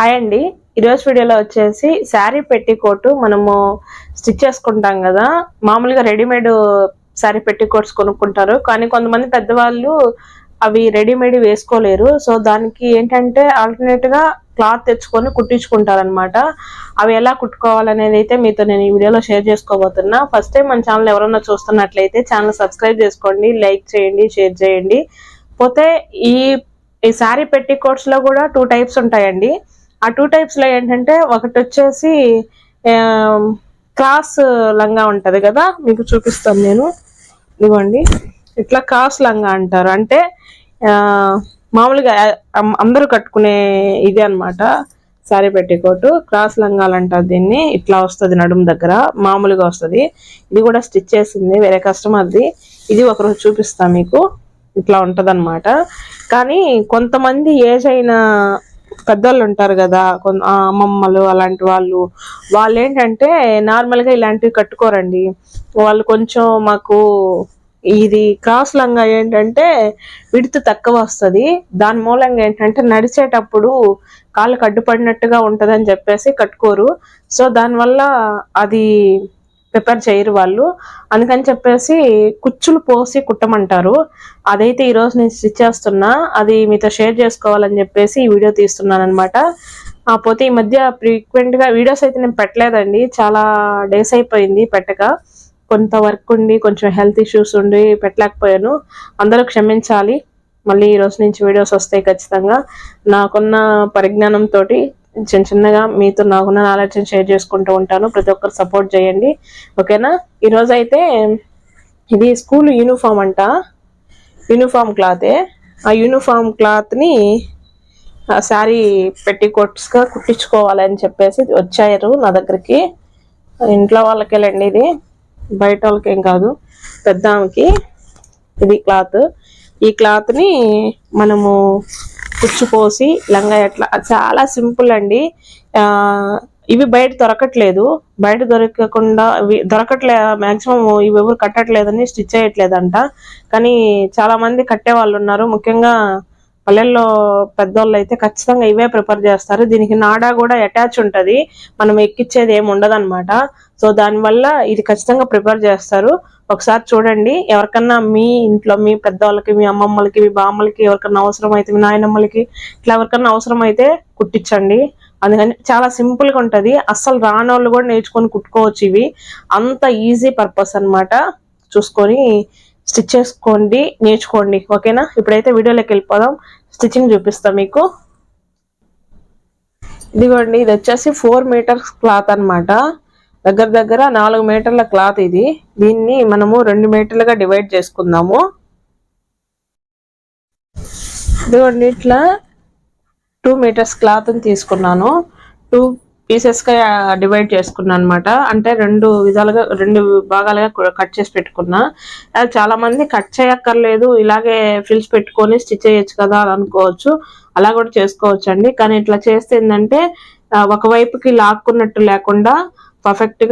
Hi అండి. ఈరోజు వీడియోలో వచ్చేసి శారీ పెట్టికోటు మనము స్టిచ్ చేసుకుంటాం కదా. మామూలుగా రెడీమేడ్ శారీ పెట్టికోట్స్ కొనుక్కుంటారు. కానీ కొంతమంది పెద్దవాళ్ళు అవి రెడీమేడ్ వేసుకోలేరు. సో దానికి ఏంటంటే ఆల్టర్నేట్గా క్లాత్ తెచ్చుకొని కుట్టించుకుంటారనమాట అవి ఎలా కుట్టుకోవాలనేది అయితే మీతో నేను ఈ వీడియోలో షేర్ చేసుకోబోతున్నా. ఫస్ట్ టైం మన ఛానల్ ఎవరన్నా చూస్తున్నట్లయితే ఛానల్ సబ్స్క్రైబ్ చేసుకోండి లైక్ చేయండి షేర్ చేయండి. పోతే ఈ ఈ శారీ పెట్టి కోట్స్లో కూడా టూ టైప్స్ ఉంటాయండి. ఆ టూ టైప్స్లో ఏంటంటే ఒకటి వచ్చేసి క్రాస్ లంగా ఉంటుంది కదా మీకు చూపిస్తాను నేను. ఇదిగోండి. ఇట్లా క్రాస్ లంగా అంటారు. అంటే మామూలుగా అందరూ కట్టుకునే ఇది అన్నమాట. శారీ పెట్టికోటు. క్రాస్ లంగాలు అంటారు దీన్ని. ఇట్లా వస్తుంది నడుము దగ్గర. మామూలుగా వస్తుంది. ఇది కూడా స్టిచ్ చేసింది. వేరే కస్టమర్ది ఇది ఒకరోజు చూపిస్తాను మీకు. ఇట్లా ఉంటుంది కానీ కొంతమంది ఏజ్ అయిన పెద్దోళ్ళు ఉంటారు కదా అమ్మమ్మలు అలాంటి వాళ్ళు వాళ్ళు ఏంటంటే నార్మల్గా ఇలాంటివి కట్టుకోరండి. వాళ్ళు కొంచెం మాకు ఇది క్రాస్ లంగా ఏంటంటే విడుతు తక్కువ వస్తుంది. దాని మూలంగా ఏంటంటే నడిచేటప్పుడు కాళ్ళకు అడ్డుపడినట్టుగా ఉంటుందని చెప్పేసి కట్టుకోరు. సో దానివల్ల అది ప్రిపేర్ చేయరు వాళ్ళు. అందుకని చెప్పేసి కుచ్చులు పోసి కుట్టమంటారు. అదైతే ఈరోజు నేను స్టిచ్ చేస్తున్నా అది మీతో షేర్ చేసుకోవాలని చెప్పేసి ఈ వీడియో తీస్తున్నాను అనమాట పోతే ఈ మధ్య ఫ్రీక్వెంట్గా వీడియోస్ అయితే నేను పెట్టలేదండి. చాలా డేస్ అయిపోయింది పెట్టక. కొంత వర్క్ ఉండి కొంచెం హెల్త్ ఇష్యూస్ ఉండి పెట్టలేకపోయాను. అందరూ క్షమించాలి. మళ్ళీ ఈ రోజు నుంచి వీడియోస్ వస్తాయి ఖచ్చితంగా. నాకున్న పరిజ్ఞానం తోటి చిన్న చిన్నగా మీతో నాకున్న నాలెడ్జ్ని షేర్ చేసుకుంటూ ఉంటాను. ప్రతి ఒక్కరు సపోర్ట్ చేయండి. ఓకేనా ఈరోజు అయితే ఇది స్కూల్ యూనిఫామ్ అంట. యూనిఫామ్ క్లాతే ఆ యూనిఫామ్ క్లాత్ని శారీ పెట్టికోట్స్గా కుట్టించుకోవాలని చెప్పేసి వచ్చారు నా దగ్గరికి. ఇంట్లో వాళ్ళకేలండి ఇది? బయట వాళ్ళకేం కాదు. పెద్ద ఇది క్లాత్ ఈ క్లాత్ని మనము పుచ్చిపోసి లంగా ఎట్లా చాలా సింపుల్ అండి. ఆ, ఇవి బయట దొరకట్లేదు. బయట దొరకకుండా ఇవి దొరకట్లే మాక్సిమం ఇవి ఎవరు కట్టట్లేదని స్టిచ్ చేయట్లేదంట. కానీ చాలా మంది కట్టే వాళ్ళు ఉన్నారు. ముఖ్యంగా పల్లెల్లో పెద్దోళ్ళు అయితే ఖచ్చితంగా ఇవే ప్రిపేర్ చేస్తారు. దీనికి నాడా కూడా అటాచ్ ఉంటది. మనం ఎక్కిచ్చేది ఏమి ఉండదు సో దానివల్ల ఇది ఖచ్చితంగా ప్రిపేర్ చేస్తారు. ఒకసారి చూడండి. ఎవరికన్నా మీ ఇంట్లో మీ పెద్దవాళ్ళకి మీ అమ్మమ్మలకి మీ బామ్మలకి ఎవరికన్నా అవసరం అయితే మీ నాయనమ్మలకి ఇట్లా ఎవరికన్నా అవసరం అయితే కుట్టించండి. అందుకని చాలా సింపుల్ ఉంటుంది ఉంటది. అస్సలు రానోళ్ళు కూడా నేర్చుకొని కుట్టుకోవచ్చు ఇవి. అంత ఈజీ పర్పస్ అన్నమాట. చూసుకొని స్టిచ్ చేసుకోండి నేర్చుకోండి. ఓకేనా? ఇప్పుడైతే వీడియోలోకి వెళ్ళిపోదాం. స్టిచ్చింగ్ చూపిస్తా మీకు. ఇదిగోండి ఇది వచ్చేసి ఫోర్ మీటర్స్ క్లాత్ అన్నమాట. దగ్గర దగ్గర నాలుగు మీటర్ల క్లాత్ ఇది. దీన్ని మనము రెండు మీటర్లుగా డివైడ్ చేసుకుందాము. ఇదిగోండి ఇట్లా టూ మీటర్స్ క్లాత్ని తీసుకున్నాను. టూ పీసెస్గా డివైడ్ చేసుకున్నాను అనమాట అంటే రెండు విధాలుగా రెండు భాగాలుగా కట్ చేసి పెట్టుకున్నా. అది చాలా మంది కట్ చేయక్కర్లేదు ఇలాగే ఫిల్స్ పెట్టుకొని స్టిచ్ చేయొచ్చు కదా అని అనుకోవచ్చు. అలా కూడా చేసుకోవచ్చు అండి కానీ ఇట్లా చేస్తే ఏంటంటే ఒకవైపుకి ఒక వైపుకి లాక్కున్నట్టు లేకుండా పర్ఫెక్ట్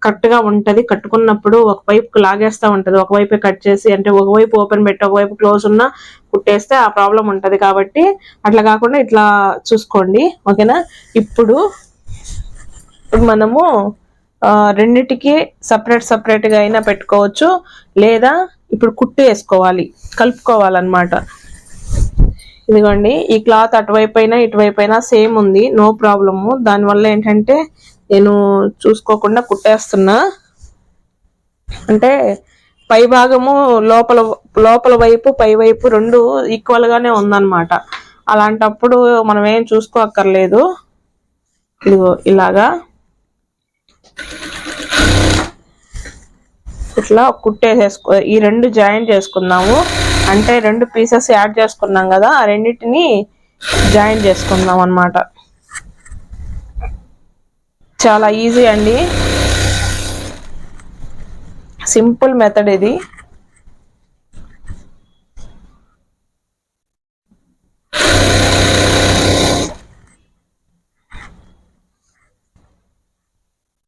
గా కరెక్ట్గా ఉంటది. కట్టుకున్నప్పుడు ఒక వైపుకి లాగేస్తా ఉంటది. ఒక వైపే కట్ చేసి అంటే ఒక వైపు ఓపెన్ పెట్టి ఒక వైపు క్లోజ్ ఉన్నా కుట్టేస్తే ఆ ప్రాబ్లం ఉంటది. కాబట్టి అట్లా కాకుండా ఇట్లా చూసుకోండి. ఓకేనా? ఇప్పుడు ఇప్పుడు మనము రెండిటికి సపరేట్ సపరేట్గా అయినా పెట్టుకోవచ్చు. లేదా ఇప్పుడు కుట్టు వేసుకోవాలి. కలుపుకోవాలన్నమాట. ఇదిగోండి. ఈ క్లాత్ అటువైపు అయినా ఇటువైపు అయినా సేమ్ ఉంది. No problem. దానివల్ల ఏంటంటే నేను చూసుకోకుండా కుట్టేస్తున్నా. అంటే పై భాగము లోపల లోపల వైపు పై వైపు రెండు ఈక్వల్గానే ఉందన్నమాట. అలాంటప్పుడు మనం ఏం చూసుకోక్కర్లేదు. ఇదిగో ఇలాగా. ఇట్లా కుట్టేసేసుకో ఈ రెండు జాయిన్ చేసుకుందాము. అంటే రెండు పీసెస్ యాడ్ చేసుకున్నాం కదా ఆ రెండింటిని జాయిన్ చేసుకుందాం అన్నమాట చాలా ఈజీ అండి. సింపుల్ మెథడ్ ఇది.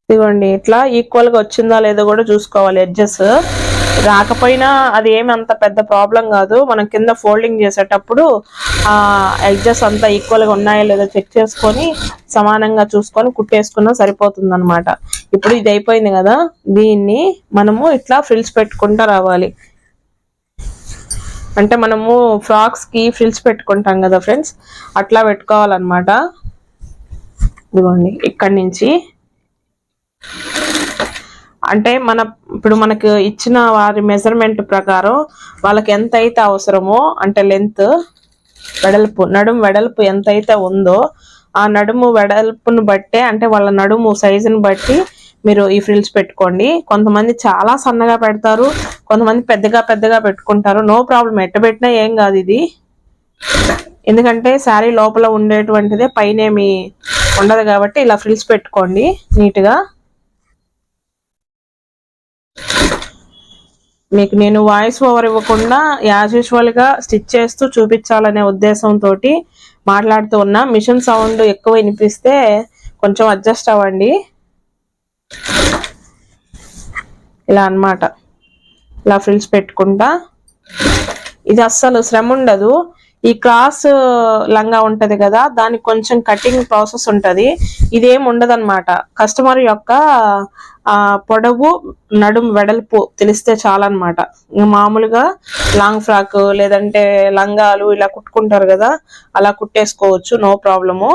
ఇదిగోండి ఇట్లా ఈక్వల్గా వచ్చిందా లేదో కూడా చూసుకోవాలి ఎడ్జెస్ రాకపోయినా అది ఏమి అంత పెద్ద ప్రాబ్లం కాదు. మనం కింద ఫోల్డింగ్ చేసేటప్పుడు ఆ ఎడ్జెస్ అంతా ఈక్వల్గా ఉన్నాయో లేదో చెక్ చేసుకొని సమానంగా చూసుకొని కుట్టేసుకున్నా సరిపోతుంది అనమాట ఇప్పుడు ఇది అయిపోయింది కదా. దీన్ని మనము ఇట్లా ఫ్రిల్స్ పెట్టుకుంటా రావాలి. అంటే మనము ఫ్రాక్స్కి ఫ్రిల్స్ పెట్టుకుంటాం కదా ఫ్రెండ్స్ అట్లా పెట్టుకోవాలన్నమాట. ఇదిగోండి ఇక్కడి నుంచి అంటే మన ఇప్పుడు మనకు ఇచ్చిన వారి మెజర్మెంట్ ప్రకారం వాళ్ళకి ఎంత అయితే అవసరమో అంటే లెంత్ వెడల్పు నడుము వెడల్పు ఎంత అయితే ఉందో ఆ నడుము వెడల్పును బట్టే అంటే వాళ్ళ నడుము సైజుని బట్టి మీరు ఈ ఫ్రిల్స్ పెట్టుకోండి. కొంతమంది చాలా సన్నగా పెడతారు కొంతమంది పెద్దగా పెద్దగా పెట్టుకుంటారు. నో ప్రాబ్లం ఎట్ట పెట్టినా ఏం కాదు ఇది. ఎందుకంటే శారీ లోపల ఉండేటువంటిదే పైన ఏమి ఉండదు కాబట్టి ఇలా ఫ్రిల్స్ పెట్టుకోండి నీట్గా మీకు నేను వాయిస్ ఓవర్ ఇవ్వకుండా యాజ్ యూజువల్గా స్టిచ్ చేస్తూ చూపించాలనే ఉద్దేశంతో మాట్లాడుతూ ఉన్నా. మిషన్ సౌండ్ ఎక్కువ వినిపిస్తే కొంచెం అడ్జస్ట్ అవ్వండి. ఇలా అనమాట ఇలా ఫ్రిల్స్ పెట్టుకుంటా. ఇది అస్సలు శ్రమ ఉండదు. ఈ క్రాస్ లంగా ఉంటది కదా దానికి కొంచెం కటింగ్ ప్రాసెస్ ఉంటది. ఇదేం ఉండదు అనమాట కస్టమర్ యొక్క ఆ పొడవు నడుము వెడల్పు తెలిస్తే చాలన్నమాట. మామూలుగా లాంగ్ ఫ్రాక్ లేదంటే లంగాలు ఇలా కుట్టుకుంటారు కదా అలా కుట్టేసుకోవచ్చు నో ప్రాబ్లము.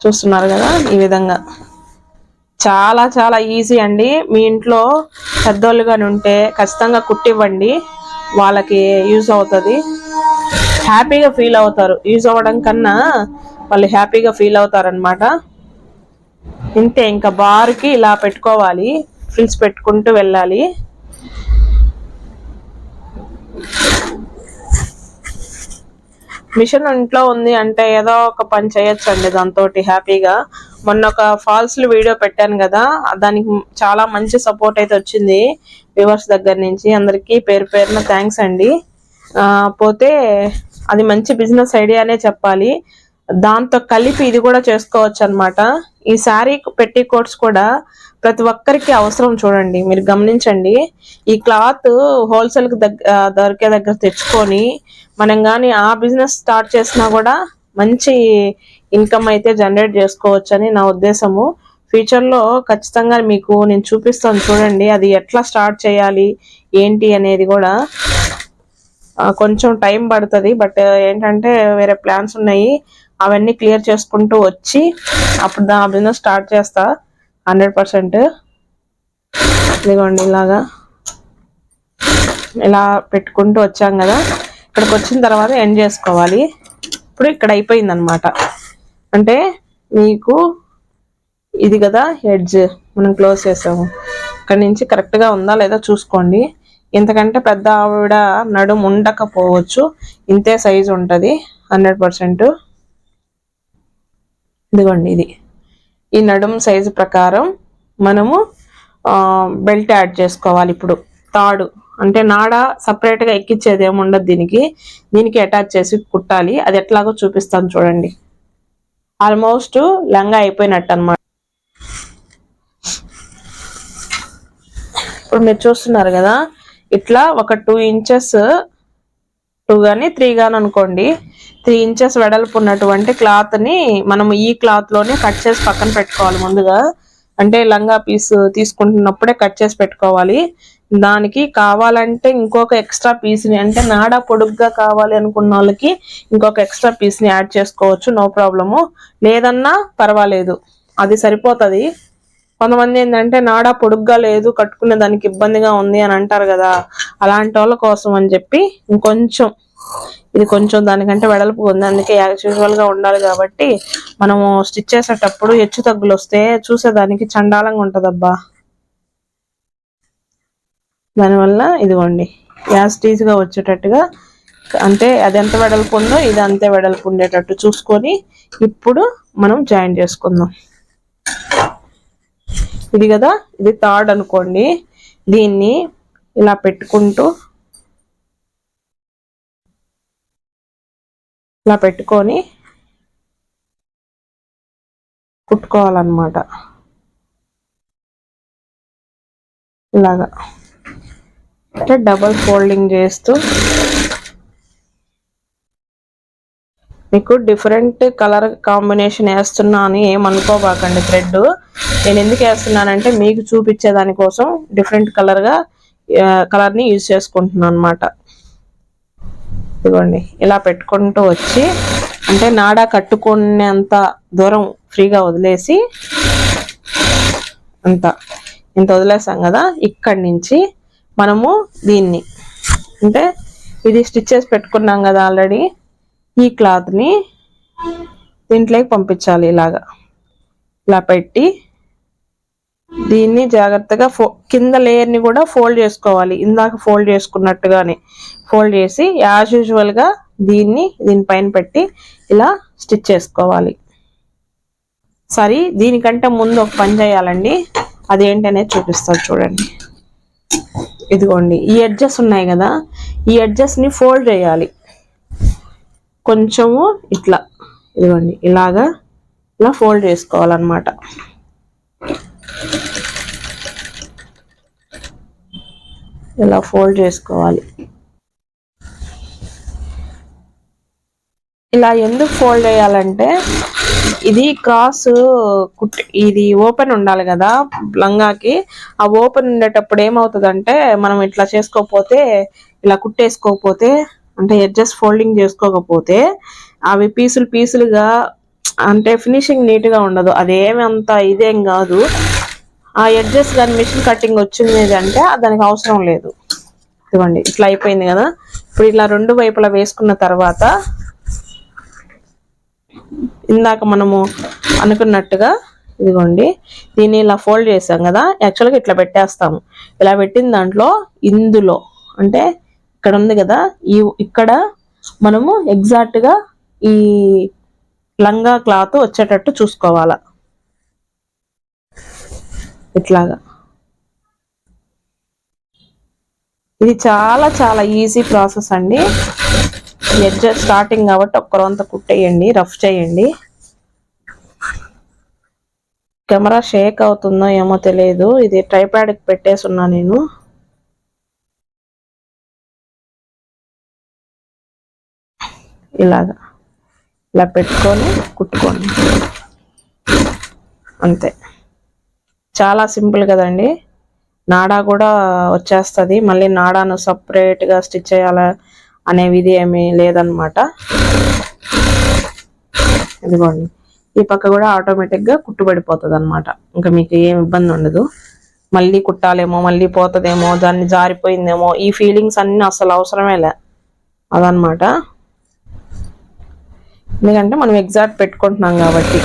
చూస్తున్నారు కదా ఈ విధంగా. చాలా చాలా ఈజీ అండి. మీ ఇంట్లో పెద్దోళ్ళుగాని ఉంటే ఖచ్చితంగా కుట్టివ్వండి. వాళ్ళకి యూజ్ అవుతుంది. హ్యాపీగా ఫీల్ అవుతారు. యూజ్ అవ్వడం కన్నా వాళ్ళు హ్యాపీగా ఫీల్ అవుతారనమాట ఇంతే ఇంకా బార్కి ఇలా పెట్టుకోవాలి. ఫ్రిల్స్ పెట్టుకుంటూ వెళ్ళాలి. మిషన్ ఇంట్లో ఉంది అంటే ఏదో ఒక పని చేయొచ్చండి దాంతో హ్యాపీగా మొన్న ఒక ఫాల్స్ వీడియో పెట్టాను కదా దానికి చాలా మంచి సపోర్ట్ అయితే వచ్చింది వ్యూవర్స్ దగ్గర నుంచి. అందరికీ పేరు పేరున థ్యాంక్స్ అండి. పోతే అది మంచి బిజినెస్ ఐడియానే చెప్పాలి. దాంతో కలిపి ఇది కూడా చేసుకోవచ్చు అనమాట ఈ శారీ పెట్టి కోట్స్ కూడా ప్రతి ఒక్కరికి అవసరం చూడండి మీరు గమనించండి. ఈ క్లాత్ హోల్సేల్కి దగ్గర దొరికే దగ్గర తెచ్చుకొని మనం కానీ ఆ బిజినెస్ స్టార్ట్ చేసినా కూడా మంచి ఇన్కమ్ అయితే జనరేట్ చేసుకోవచ్చు అని నా ఉద్దేశము. ఫ్యూచర్లో ఖచ్చితంగా మీకు నేను చూపిస్తాను చూడండి అది ఎట్లా స్టార్ట్ చేయాలి ఏంటి అనేది కూడా. కొంచెం టైం పడుతుంది బట్ ఏంటంటే వేరే ప్లాన్స్ ఉన్నాయి అవన్నీ క్లియర్ చేసుకుంటూ వచ్చి అప్పుడు ఆ బిజినెస్ స్టార్ట్ చేస్తా హండ్రెడ్ పర్సెంట్. ఇదిగోండి ఇలాగా. ఇలా పెట్టుకుంటూ వచ్చాం కదా ఇక్కడికి వచ్చిన తర్వాత ఎండ్ చేసుకోవాలి. ఇప్పుడు ఇక్కడ అయిపోయింది అనమాట అంటే మీకు ఇది కదా హెడ్జ్. మనం క్లోజ్ చేసాము. ఇక్కడ నుంచి కరెక్ట్గా ఉందా లేదా చూసుకోండి. ఇంతకంటే పెద్ద ఆవిడ నడుము ఉండకపోవచ్చు. ఇంతే సైజు ఉంటుంది. Hundred percent. ఇదిగోండి ఇది. ఈ నడుము సైజు ప్రకారం మనము బెల్ట్ యాడ్ చేసుకోవాలి ఇప్పుడు. తాడు. అంటే నాడ సపరేట్గా ఎక్కించేది ఏమి ఉండదు దీనికి. దీనికి అటాచ్ చేసి కుట్టాలి. అది ఎట్లాగో చూపిస్తాను చూడండి. ఆల్మోస్ట్ లంగా అయిపోయినట్టు అనమాట ఇప్పుడు మీరు చూస్తున్నారు కదా ఇట్లా ఒక టూ ఇంచెస్ టూ కానీ త్రీ కానీ అనుకోండి. త్రీ ఇంచెస్ వెడల్పు ఉన్నటువంటి క్లాత్ని మనం ఈ క్లాత్లోనే కట్ చేసి పక్కన పెట్టుకోవాలి ముందుగా. అంటే లంగా పీస్ తీసుకుంటున్నప్పుడే కట్ చేసి పెట్టుకోవాలి. దానికి కావాలంటే ఇంకొక ఎక్స్ట్రా పీస్ని అంటే నాడ పొడుగ్గా కావాలి అనుకున్న వాళ్ళకి ఇంకొక ఎక్స్ట్రా పీస్ని యాడ్ చేసుకోవచ్చు నో ప్రాబ్లము. లేదన్నా పర్వాలేదు అది సరిపోతుంది. కొంతమంది ఏంటంటే నాడ పొడుగ్గా లేదు కట్టుకునే దానికి ఇబ్బందిగా ఉంది అని అంటారు కదా అలాంటి వాళ్ళ కోసం అని చెప్పి ఇంకొంచెం ఇది కొంచెం దానికంటే వెడల్పు ఉంది. అందుకే యాక్చువల్గా ఉండాలి కాబట్టి మనము స్టిచ్ చేసేటప్పుడు హెచ్చు తగ్గులు వస్తే చూసేదానికి చండాలంగా ఉంటుందబ్బా. దానివల్ల ఇదిగోండి యాస్టీస్గా వచ్చేటట్టుగా అంటే అది ఎంత వెడల్పు ఉందో ఇది అంతే వెడల్పు ఉండేటట్టు చూసుకొని ఇప్పుడు మనం జాయిన్ చేసుకుందాం. ఇది కదా ఇది థర్డ్ అనుకోండి దీన్ని ఇలా పెట్టుకుంటూ ఇలా పెట్టుకొని కుట్టుకోవాలన్నమాట. ఇలాగా. అంటే డబల్ ఫోల్డింగ్ చేస్తూ. మీకు డిఫరెంట్ కలర్ కాంబినేషన్ వేస్తున్నా అని ఏమనుకోబాకండి థ్రెడ్ నేను ఎందుకు వేస్తున్నానంటే మీకు చూపించే దానికోసం డిఫరెంట్ కలర్గా కలర్ని యూజ్ చేసుకుంటున్నాను అనమాట ఇదిగోండి ఇలా పెట్టుకుంటూ వచ్చి అంటే నాడా కట్టుకునేంత దూరం ఫ్రీగా వదిలేసి అంత ఇంత వదిలేసాం కదా ఇక్కడి నుంచి మనము దీన్ని. అంటే ఇది స్టిచ్చెస్ పెట్టుకున్నాం కదా ఆల్రెడీ. ఈ క్లాత్ని దీంట్లోకి పంపించాలి ఇలాగా. ఇలా పెట్టి దీన్ని జాగ్రత్తగా ఫో కింద లేయర్ని కూడా ఫోల్డ్ చేసుకోవాలి. ఇందాక ఫోల్డ్ చేసుకున్నట్టుగానే ఫోల్డ్ చేసి యాజ్ యూజువల్గా దీన్ని దీనిపైన పెట్టి ఇలా స్టిచ్ చేసుకోవాలి. సరే దీనికంటే ముందు ఒక పని చేయాలండి. అదేంటి అనేది చూపిస్తారు చూడండి. ఇదిగోండి ఈ ఎడ్జెస్ ఉన్నాయి కదా ఈ ఎడ్జెస్ని ఫోల్డ్ చేయాలి. కొంచెము ఇట్లా ఇదిగోండి ఇలాగా ఇలా ఫోల్డ్ చేసుకోవాలన్నమాట. ఇలా ఫోల్డ్ చేసుకోవాలి. ఇలా ఎందుకు ఫోల్డ్ చేయాలంటే ఇది క్రాస్ కుట్ ఇది ఓపెన్ ఉండాలి కదా లంగాకి. ఆ ఓపెన్ ఉండేటప్పుడు ఏమవుతుందంటే మనం ఇట్లా చేసుకోకపోతే ఇలా కుట్టేసుకోకపోతే అంటే ఎడ్జస్ట్ ఫోల్డింగ్ చేసుకోకపోతే అవి పీసులు పీసులుగా అంటే ఫినిషింగ్ నీట్గా ఉండదు. అదేమి అంత ఇదేం కాదు. ఆ ఎడ్జెస్ కానీ మిషన్ కటింగ్ వచ్చింది అంటే దానికి అవసరం లేదు. ఇదిగోండి ఇట్లా అయిపోయింది కదా. ఇప్పుడు ఇట్లా రెండు వైపులా వేసుకున్న తర్వాత ఇందాక మనము అనుకున్నట్టుగా ఇదిగోండి దీన్ని ఇలా ఫోల్డ్ చేసాం కదా యాక్చువల్గా ఇట్లా పెట్టేస్తాము. ఇలా పెట్టిన దాంట్లో ఇందులో అంటే ఇక్కడ ఉంది కదా ఈ ఇక్కడ మనము ఎగ్జాక్ట్గా ఈ లంగా క్లాత్ వచ్చేటట్టు చూసుకోవాలా. ఇట్లాగా. ఇది చాలా చాలా ఈజీ ప్రాసెస్ అండి. ఎడ్జ్ స్టార్టింగ్ కాబట్టి ఒక్కరంత కుట్టేయండి రఫ్ చేయండి. కెమెరా షేక్ అవుతుందో ఏమో తెలియదు ఇది ట్రైప్యాడ్కి పెట్టేసున్నా నేను. ఇలాగా. ఇలా పెట్టుకొని కుట్టుకోండి. అంతే. చాలా సింపుల్ కదండి. నాడా కూడా వచ్చేస్తుంది. మళ్ళీ నాడాను సపరేట్గా స్టిచ్ చేయాలా? అనేవిది ఏమీ లేదనమాట ఇదిగోండి. ఈ పక్క కూడా ఆటోమేటిక్గా కుట్టుబడిపోతుంది అనమాట ఇంకా మీకు ఏమి ఇబ్బంది ఉండదు. మళ్ళీ కుట్టాలేమో మళ్ళీ పోతుందేమో దాన్ని జారిపోయిందేమో ఈ ఫీలింగ్స్ అన్నీ అసలు అవసరమే లే. అదనమాట ఎందుకంటే మనం ఎగ్జాక్ట్ పెట్టుకుంటున్నాం కాబట్టి.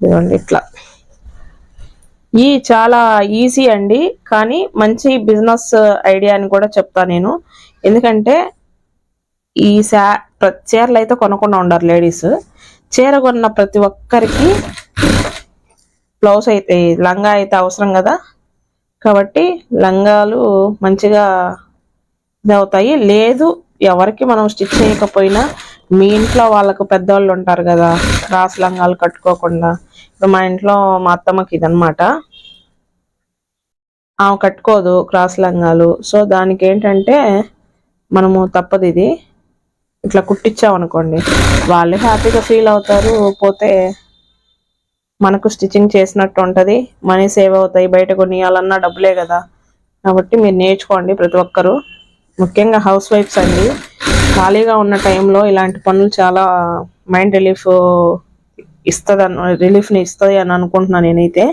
ఇదిగోండి ఇట్లా. ఈ చాలా ఈజీ అండి కానీ మంచి బిజినెస్ ఐడియా అని కూడా చెప్తా నేను. ఎందుకంటే ఈ శా చీరలు అయితే కొనకుండా ఉండరు లేడీస్ చీర కొన్న ప్రతి ఒక్కరికి బ్లౌజ్ అయితే లంగా అయితే అవసరం కదా. కాబట్టి లంగాలు మంచిగా ఇదవుతాయి లేదు ఎవరికి మనం స్టిచ్ చేయకపోయినా మీ ఇంట్లో వాళ్ళకు పెద్దవాళ్ళు ఉంటారు కదా క్రాస్ లంగాలు కట్టుకోకుండా. ఇప్పుడు మా ఇంట్లో మా అత్తమ్మకి ఇదనమాట ఆమె కట్టుకోదు క్రాస్ లంగాలు సో దానికి ఏంటంటే మనము తప్పదు ఇది. ఇట్లా కుట్టించామనుకోండి వాళ్ళు హ్యాపీగా ఫీల్ అవుతారు. పోతే మనకు స్టిచ్చింగ్ చేసినట్టు ఉంటుంది. మనీ సేవ్ అవుతాయి. బయట కొనియాలన్నా డబ్బులే కదా. కాబట్టి మీరు నేర్చుకోండి ప్రతి ఒక్కరు. ముఖ్యంగా హౌస్ వైఫ్స్ అండి. ఖాళీగా ఉన్న టైంలో ఇలాంటి పనులు చాలా మైండ్ రిలీఫ్ ఇస్తుంది రిలీఫ్ని ఇస్తుంది అని అనుకుంటున్నాను నేనైతే.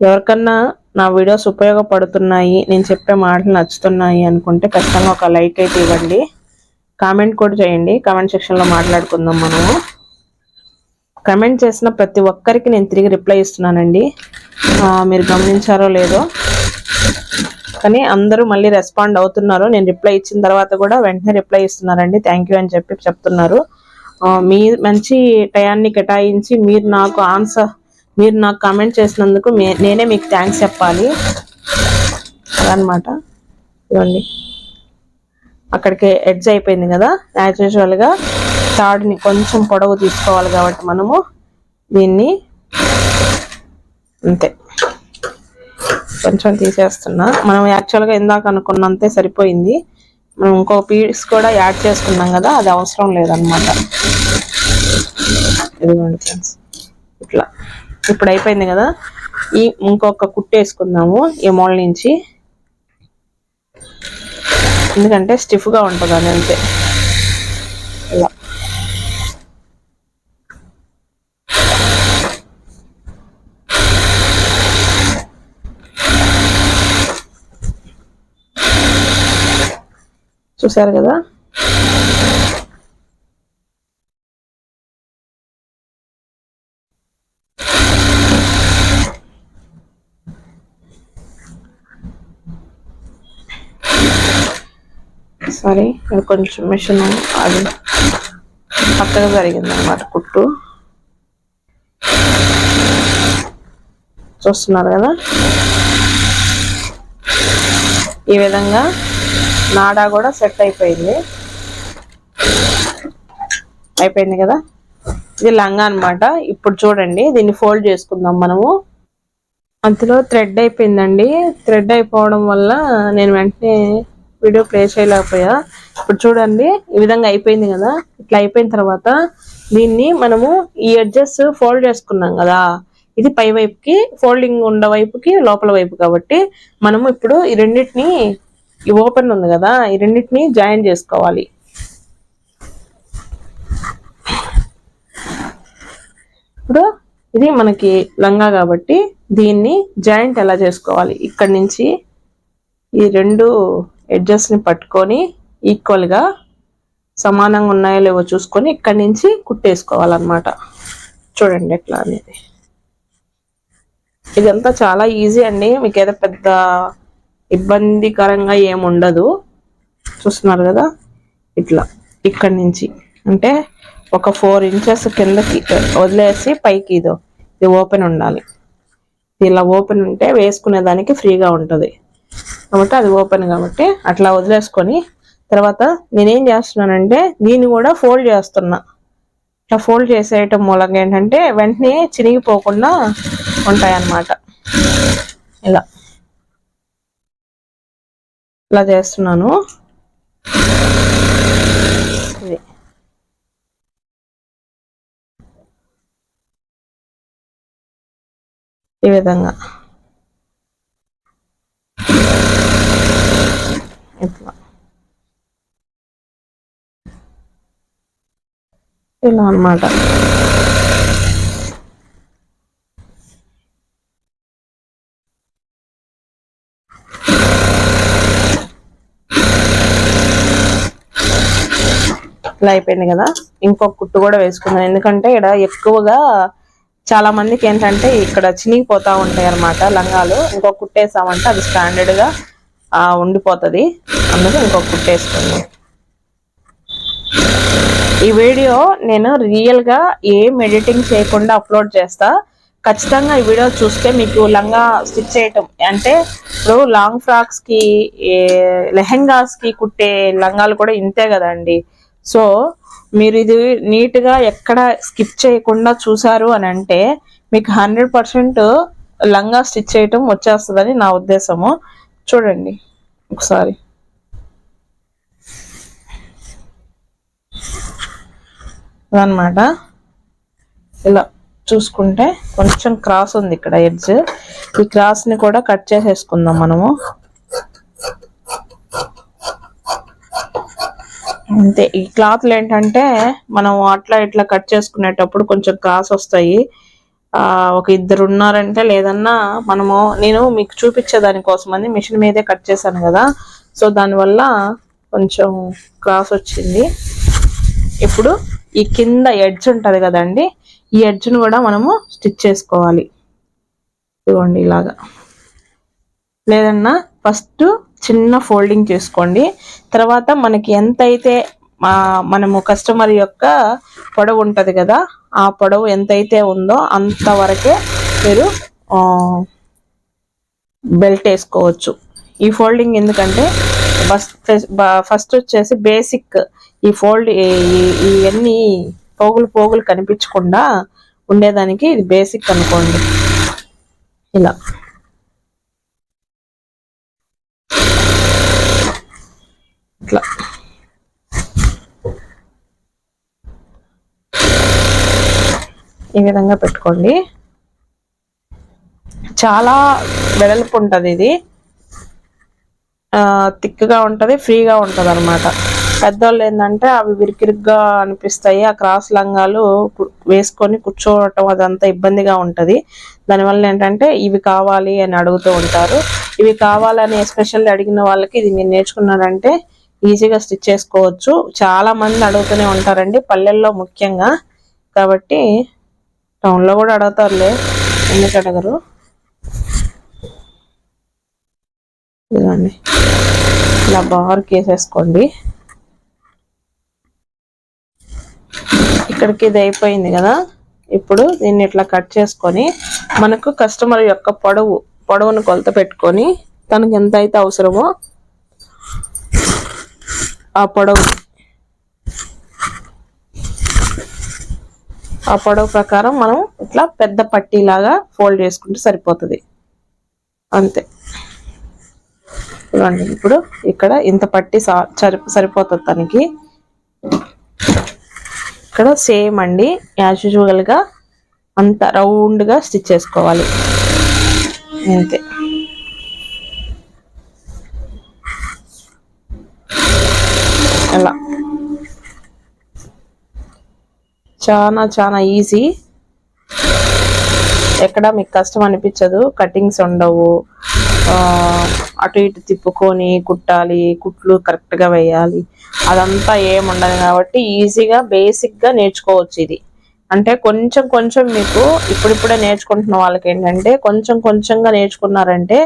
ఎవరికన్నా నా వీడియోస్ ఉపయోగపడుతున్నాయి నేను చెప్పే మాటలు నచ్చుతున్నాయి అనుకుంటే ఖచ్చితంగా ఒక లైక్ అయితే ఇవ్వండి. కామెంట్ కూడా చేయండి. కామెంట్ సెక్షన్లో మాట్లాడుకుందాం మనము. కమెంట్ చేసిన ప్రతి ఒక్కరికి నేను తిరిగి రిప్లై ఇస్తున్నానండి. మీరు గమనించారో లేదో. కానీ అందరూ మళ్ళీ రెస్పాండ్ అవుతున్నారు. నేను రిప్లై ఇచ్చిన తర్వాత కూడా వెంటనే రిప్లై ఇస్తున్నారండి. థ్యాంక్ యూ అని చెప్పి చెప్తున్నారు. మీ మంచి టయాన్ని కేటాయించి మీరు నాకు ఆన్సర్ మీరు నాకు కామెంట్ చేసినందుకు నేనే మీకు థ్యాంక్స్ చెప్పాలి. అదనమాట ఇవ్వండి అక్కడికి ఎడ్జ్ అయిపోయింది కదా? యాజ్ యూజువల్గా తాడుని కొంచెం పొడవు తీసుకోవాలి కాబట్టి మనము దీన్ని అంతే. కొంచెం తీసేస్తున్నా. మనం యాక్చువల్గా ఇందాక అనుకున్నంతే సరిపోయింది. మనం ఇంకో పీస్ కూడా యాడ్ చేసుకున్నాం కదా అది అవసరం లేదనమాట ఇదిగోండి ఫ్రెండ్స్ ఇట్లా. ఇప్పుడు అయిపోయింది కదా. ఈ ఇంకొక కుట్టు వేసుకుందాము ఈ మోల్ నుంచి. ఎందుకంటే స్టిఫ్గా ఉంటుంది అని అంతే. ఇలా. చూసారు కదా? సారీ కొంచెం మిషన్ అది పక్కగా జరిగింది అనమాట కుట్టు. చూస్తున్నారు కదా? ఈ విధంగా నాడా కూడా సెట్ అయిపోయింది. అయిపోయింది కదా? ఇది లంగా అనమాట ఇప్పుడు చూడండి దీన్ని ఫోల్డ్ చేసుకుందాం మనము. అందులో థ్రెడ్ అయిపోయిందండి. థ్రెడ్ అయిపోవడం వల్ల నేను వెంటనే వీడియో ప్లే చేయలేకపోయా. ఇప్పుడు చూడండి ఈ విధంగా అయిపోయింది కదా? ఇట్లా అయిపోయిన తర్వాత దీన్ని మనము ఈ ఎడ్జెస్ ఫోల్డ్ చేసుకున్నాం కదా? ఇది పై వైపుకి ఫోల్డింగ్ ఉన్న వైపుకి లోపల వైపు కాబట్టి మనము ఇప్పుడు ఈ రెండింటిని ఈ ఓపెన్ ఉంది కదా ఈ రెండింటిని జాయిన్ చేసుకోవాలి. ఇప్పుడు ఇది మనకి లంగా కాబట్టి దీన్ని జాయింట్ ఎలా చేసుకోవాలి? ఇక్కడి నుంచి ఈ రెండు ఎడ్జెస్ని పట్టుకొని ఈక్వల్గా సమానంగా ఉన్నాయో లేవో చూసుకొని ఇక్కడి నుంచి కుట్టేసుకోవాలన్నమాట. చూడండి ఎట్లా అనేది. ఇదంతా చాలా ఈజీ అండి. మీకు ఏదో పెద్ద ఇబ్బందికరంగా ఏముండదు. చూస్తున్నారు కదా? ఇట్లా ఇక్కడి నుంచి. అంటే ఒక ఫోర్ ఇంచెస్ కిందకి వదిలేసి పైకి ఇదో. ఇది ఓపెన్ ఉండాలి. ఇలా ఓపెన్ ఉంటే వేసుకునే దానికి ఫ్రీగా ఉంటుంది. కాబట్టి అది ఓపెన్ కాబట్టి అట్లా వదిలేసుకొని తర్వాత నేనేం చేస్తున్నానంటే దీన్ని కూడా ఫోల్డ్ చేస్తున్నా. ఇట్లా ఫోల్డ్ చేసేయటం మూలంగా ఏంటంటే వెంటనే చినిగిపోకుండా ఉంటాయన్నమాట. ఇలా. ఇలా చేస్తున్నాను. ఇది. ఈ విధంగా. ఇట్లా. ఇలా అన్నమాట. ఇలా అయిపోయింది కదా. ఇంకొక కుట్టు కూడా వేసుకుందాం ఎందుకంటే ఇక్కడ ఎక్కువగా చాలా మందికి ఏంటంటే ఇక్కడ చినిగిపోతా ఉంటాయి అనమాట లంగాలు. ఇంకొక కుట్టేసామంటే అది స్టాండర్డ్గా ఉండిపోతుంది. అందుకు ఇంకొక కుట్టేసుకుంది ఈ వీడియో నేను రియల్గా ఏం ఎడిటింగ్ చేయకుండా అప్లోడ్ చేస్తా. ఖచ్చితంగా ఈ వీడియో చూస్తే మీకు లంగా స్టిచ్ చేయటం అంటే ఇప్పుడు లాంగ్ ఫ్రాక్స్కి లెహెంగాస్కి కుట్టే లంగాలు కూడా ఇంతే కదండి. సో మీరు ఇది నీట్గా ఎక్కడ స్కిప్ చేయకుండా చూసారు అని అంటే మీకు హండ్రెడ్ పర్సెంట్ లంగా స్టిచ్ చేయటం వచ్చేస్తుందని నా ఉద్దేశము. చూడండి ఒకసారి. అనమాట ఇలా చూసుకుంటే కొంచెం క్రాస్ ఉంది ఇక్కడ ఎడ్జ్. ఈ క్రాస్ని కూడా కట్ చేసేసుకుందాం మనము. అంతే. ఈ క్లాత్లు ఏంటంటే మనం అట్లా ఇట్లా కట్ చేసుకునేటప్పుడు కొంచెం క్రాస్ వస్తాయి. ఒక ఇద్దరు ఉన్నారంటే లేదన్నా మనము నేను మీకు చూపించే దానికోసం అని మిషన్ మీదే కట్ చేశాను కదా. సో దానివల్ల కొంచెం క్రాస్ వచ్చింది. ఇప్పుడు ఈ కింద ఎడ్జ్ ఉంటుంది కదండి ఈ ఎడ్జ్ను కూడా మనము స్టిచ్ చేసుకోవాలి. ఇదిగోండి ఇలాగా. లేదన్నా ఫస్ట్ చిన్న ఫోల్డింగ్ చేసుకోండి. తర్వాత మనకి ఎంత అయితే మనము కస్టమర్ యొక్క పొడవు ఉంటుంది కదా ఆ పొడవు ఎంతైతే ఉందో అంతవరకే మీరు బెల్ట్ వేసుకోవచ్చు. ఈ ఫోల్డింగ్ ఎందుకంటే ఫస్ట్ వచ్చేసి బేసిక్ ఈ ఫోల్డ్ ఇవన్నీ పోగులు పోగులు కనిపించకుండా ఉండేదానికి ఇది బేసిక్ అనుకోండి. ఇలా. ఇట్లా ఈ విధంగా పెట్టుకోండి. చాలా వెడల్పు ఉంటుంది ఇది. థిక్గా ఉంటుంది ఫ్రీగా ఉంటుంది అనమాట పెద్దోళ్ళు ఏంటంటే అవి విరికిరిగ్గా అనిపిస్తాయి ఆ క్రాస్ లంగాలు వేసుకొని కూర్చోవటం అదంతా ఇబ్బందిగా ఉంటుంది. దానివల్ల ఏంటంటే ఇవి కావాలి అని అడుగుతూ ఉంటారు. ఇవి కావాలని ఎస్పెషల్లీ అడిగిన వాళ్ళకి ఇది మీరు నేర్చుకున్నారంటే ఈజీగా స్టిచ్ చేసుకోవచ్చు. చాలా మంది అడుగుతూనే ఉంటారండి పల్లెల్లో ముఖ్యంగా. కాబట్టి టౌన్లో కూడా అడుగుతారులే ఎందుకు అడగరు? ఇదిగోండి. ఇలా బార్కి వేసేసుకోండి ఇక్కడికి ఇది అయిపోయింది కదా. ఇప్పుడు దీన్ని ఇట్లా కట్ చేసుకొని మనకు కస్టమర్ యొక్క పొడవు పొడవును కొలత పెట్టుకొని తనకు ఎంత అయితే అవసరమో ఆ పొడవు. ఆ పొడవు ప్రకారం మనం ఇట్లా పెద్ద పట్టీలాగా ఫోల్డ్ చేసుకుంటే సరిపోతుంది. అంతే. చూడండి ఇప్పుడు ఇక్కడ ఇంత పట్టి సరి- సరిపోతుంది తనకి. ఇక్కడ సేమ్ అండి యాజ్గా అంత రౌండ్గా స్టిచ్ చేసుకోవాలి. అంతే. అలా. చాలా చాలా ఈజీ. ఎక్కడ మీకు కష్టం అనిపించదు. కటింగ్స్ ఉండవు. అటు ఇటు తిప్పుకొని కుట్టాలి కుట్లు కరెక్ట్గా వేయాలి. అదంతా ఏముండదు కాబట్టి ఈజీగా బేసిక్గా నేర్చుకోవచ్చు ఇది. అంటే కొంచెం కొంచెం మీకు ఇప్పుడిప్పుడే నేర్చుకుంటున్న వాళ్ళకి ఏంటంటే కొంచెం కొంచెంగా నేర్చుకున్నారంటే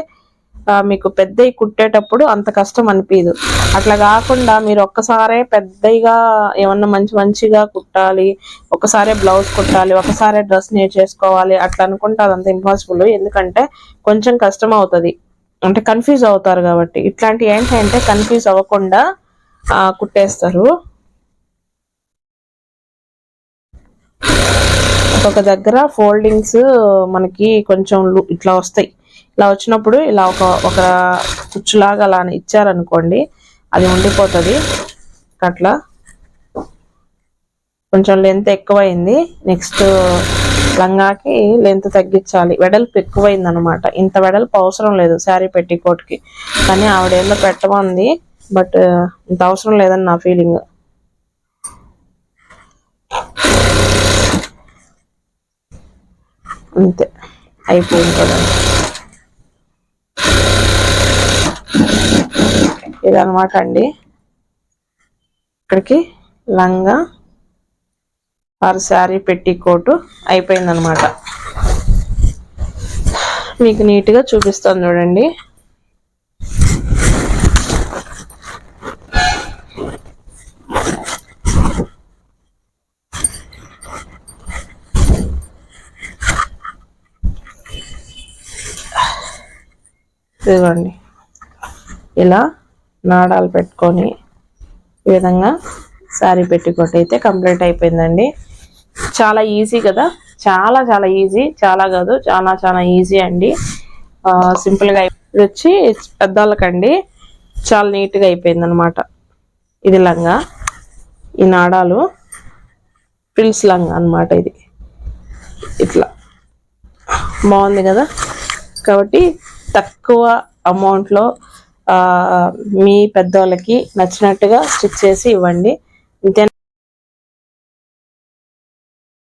మీకు పెద్దవి కుట్టేటప్పుడు అంత కష్టం అనిపించదు అట్లా కాకుండా మీరు ఒక్కసారే పెద్దగా ఏమన్నా మంచి మంచిగా కుట్టాలి ఒకసారే బ్లౌజ్ కుట్టాలి ఒకసారి డ్రెస్ నేర్చేసుకోవాలి అట్లా అనుకుంటే అదంత ఇంపాసిబుల్ ఎందుకంటే కొంచెం కష్టం అవుతుంది. అంటే కన్ఫ్యూజ్ అవుతారు కాబట్టి. ఇట్లాంటి ఏంటంటే కన్ఫ్యూజ్ అవ్వకుండా కుట్టేస్తారు. ఒక దగ్గర ఫోల్డింగ్స్ మనకి కొంచెం ఇట్లా వస్తాయి. ఇలా వచ్చినప్పుడు ఇలా ఒక ఒక కుచ్చులాగా అలా ఇచ్చారనుకోండి అది ఉండిపోతుంది. అట్లా కొంచెం లెంత్ ఎక్కువైంది. నెక్స్ట్ లంగాకి లెంత్ తగ్గించాలి. వెడల్పు ఎక్కువైంది అనమాట ఇంత వెడల్పు అవసరం లేదు శారీ పెట్టికోట్కి కానీ ఆవిడ పెట్టమంది బట్ ఇంత అవసరం లేదని నా ఫీలింగ్. అంతే. అయిపోయింది కదండి ఇదనమాట అండి. ఇక్కడికి లంగా ఆరు శారీ పెట్టి కోటు అయిపోయిందనమాట మీకు నీట్గా చూపిస్తాను చూడండి. ఇదిగోండి. ఇలా నాడాలు పెట్టుకొని ఈ విధంగా శారీ పెట్టుకోటి అయితే కంప్లీట్ అయిపోయిందండి. చాలా ఈజీ కదా? చాలా చాలా ఈజీ. చాలా కాదు చాలా చాలా ఈజీ అండి. సింపుల్గా ఇది వచ్చి పెద్దవాళ్ళకండి చాలా నీట్గా అయిపోయింది అనమాట ఇది లంగా. ఈ నాడాలు పిల్స్ లంగా అన్నమాట ఇది. ఇట్లా. బాగుంది కదా? కాబట్టి తక్కువ అమౌంట్లో మీ పెద్దోళ్ళకి నచ్చినట్టుగా స్టిచ్ చేసి ఇవ్వండి. ఇంతే